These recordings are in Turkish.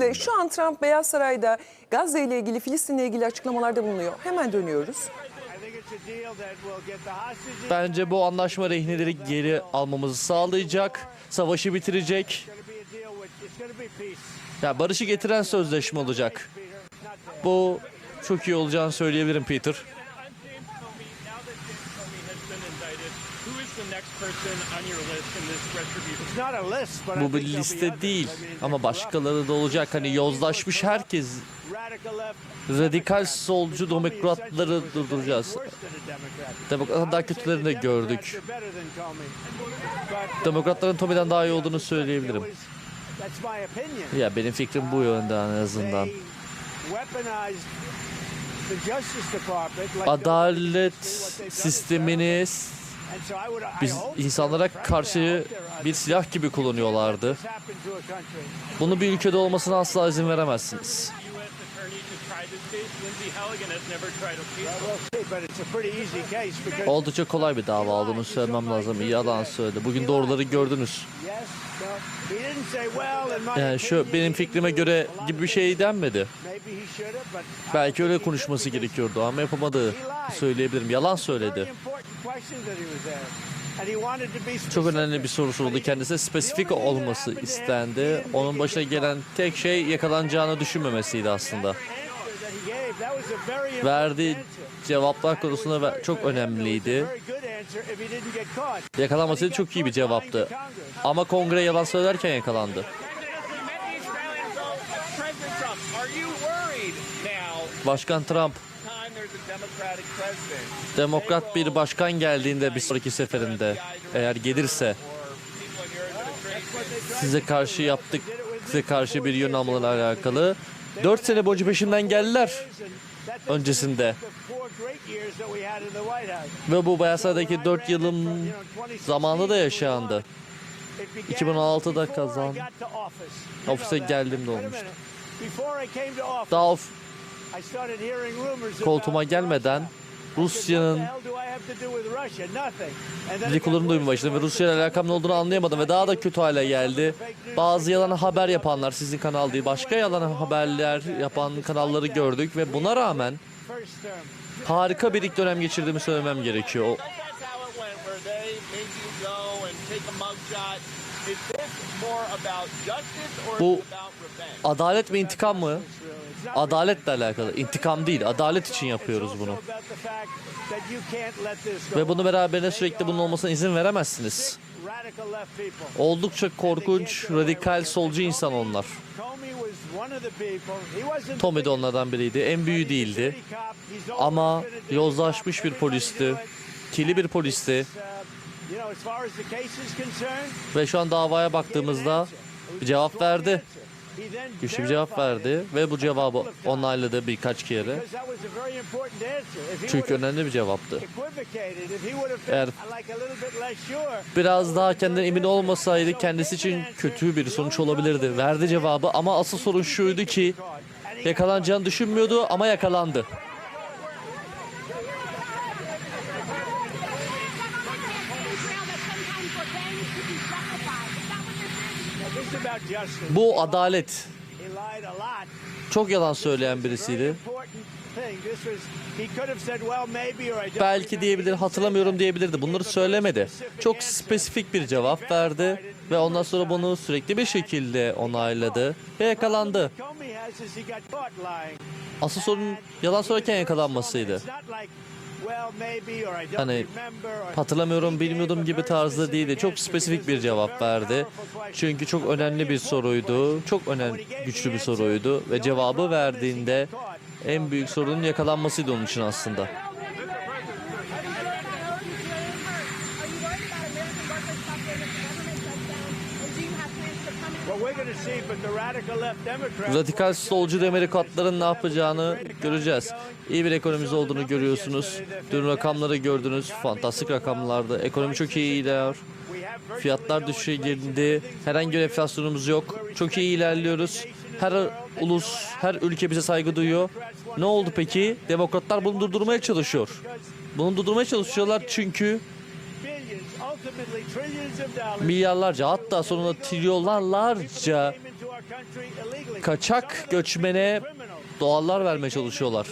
ve şu an Trump Beyaz Saray'da Gazze ile ilgili, Filistin'le ilgili açıklamalarda bulunuyor. Hemen dönüyoruz. Bence bu anlaşma rehineleri geri almamızı sağlayacak, savaşı bitirecek. Ya barışı getiren sözleşme olacak. Bu çok iyi olacağını söyleyebilirim Peter. Bu bir liste değil ama başkaları da olacak. Hani yozlaşmış herkes radikal solcu demokratları durduracağız. Demokratların daha kötülerini de gördük. Demokratların Tommy'den daha iyi olduğunu söyleyebilirim. Ya benim fikrim bu yönde en azından. Adalet sistemini biz insanlara karşı bir silah gibi kullanıyorlardı. Bunu bir ülkede olmasına asla izin veremezsiniz. Oldukça kolay bir dava olduğunu söylemem lazım. Yalan söyledi. Bugün doğruları gördünüz. Yani şu benim fikrime göre gibi bir şey denmedi. Belki öyle konuşması gerekiyordu ama yapamadığı söyleyebilirim. Yalan söyledi. Çok önemli bir soru soruldu. Kendisine spesifik olması istendi. Onun başına gelen tek şey yakalanacağını düşünmemesiydi aslında. Verdiği cevaplar konusunda çok önemliydi. Yakalanması çok iyi bir cevaptı. Ama kongre yalan söylerken yakalandı. Başkan Trump demokrat bir başkan geldiğinde bir sonraki seferinde eğer gelirse size karşı yaptık size karşı bir yön almalarıyla alakalı 4 sene boyunca peşimden geldiler öncesinde. Ve bu Beyaz Saray'daki 4 yılın zamanı da yaşandı. 2016'da kazan ofise geldiğimde olmuştu. Daha of koltuğuma gelmeden Rusya'nın dedikodularını duymaya başladım ve Rusya ile alakam ne olduğunu anlayamadım ve daha da kötü hale geldi. Bazı yalan haber yapanlar sizin kanal değil başka yalan haberler yapan kanalları gördük ve buna rağmen harika bir ilk dönem geçirdiğimi söylemem gerekiyor. O- Bu-? Adalet mi intikam mı? Adaletle alakalı. İntikam değil. Adalet için yapıyoruz bunu. Ve bunu beraberine sürekli bunun olmasına izin veremezsiniz. Oldukça korkunç, radikal solcu insan onlar. Tommy de onlardan biriydi. En büyüğü değildi. Ama yozlaşmış bir polisti. Kili bir polisti. Ve şu an davaya baktığımızda cevap verdi. Güçlü bir cevap verdi ve bu cevabı onayladı birkaç kere. Çünkü önemli bir cevaptı. Eğer biraz daha kendinden emin olmasaydı kendisi için kötü bir sonuç olabilirdi. Verdi cevabı ama asıl sorun şuydu ki yakalanacağını düşünmüyordu ama yakalandı. Bu adalet. Çok yalan söyleyen birisiydi. Belki diyebilir, hatırlamıyorum diyebilirdi. Bunları söylemedi. Çok spesifik bir cevap verdi ve ondan sonra bunu sürekli bir şekilde onayladı ve yakalandı. Asıl sorun yalan söylerken yakalanmasıydı. Hani hatırlamıyorum, bilmiyordum gibi tarzda değildi. Çok spesifik bir cevap verdi. Çünkü çok önemli bir soruydu. Çok önemli, güçlü bir soruydu ve cevabı verdiğinde en büyük sorunun yakalanmasıydı onun için aslında. Radikal solcu demokratların ne yapacağını göreceğiz. İyi bir ekonomimiz olduğunu görüyorsunuz. Dün rakamları gördünüz. Fantastik rakamlardı. Ekonomi çok iyi ilerliyor. Fiyatlar düşüşe girdi. Herhangi bir enflasyonumuz yok. Çok iyi ilerliyoruz. Her ulus, her ülke bize saygı duyuyor. Ne oldu peki? Demokratlar bunu durdurmaya çalışıyor. Bunu durdurmaya çalışıyorlar çünkü milyarlarca hatta sonunda trilyonlarca kaçak göçmene doğallar vermeye çalışıyorlar.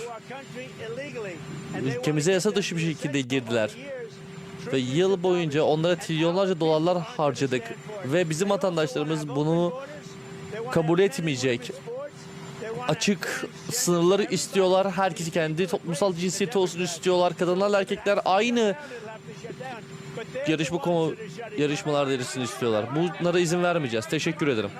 Ülkemize yasa dışı bir şekilde girdiler. Ve yıl boyunca onlara trilyonlarca dolarlar harcadık. Ve bizim vatandaşlarımız bunu kabul etmeyecek. Açık sınırları istiyorlar. Herkes kendi toplumsal cinsiyeti olsun istiyorlar. Kadınlarla erkekler aynı yarışma konu yarışmalarda yarışsın istiyorlar. Bunlara izin vermeyeceğiz. Teşekkür ederim.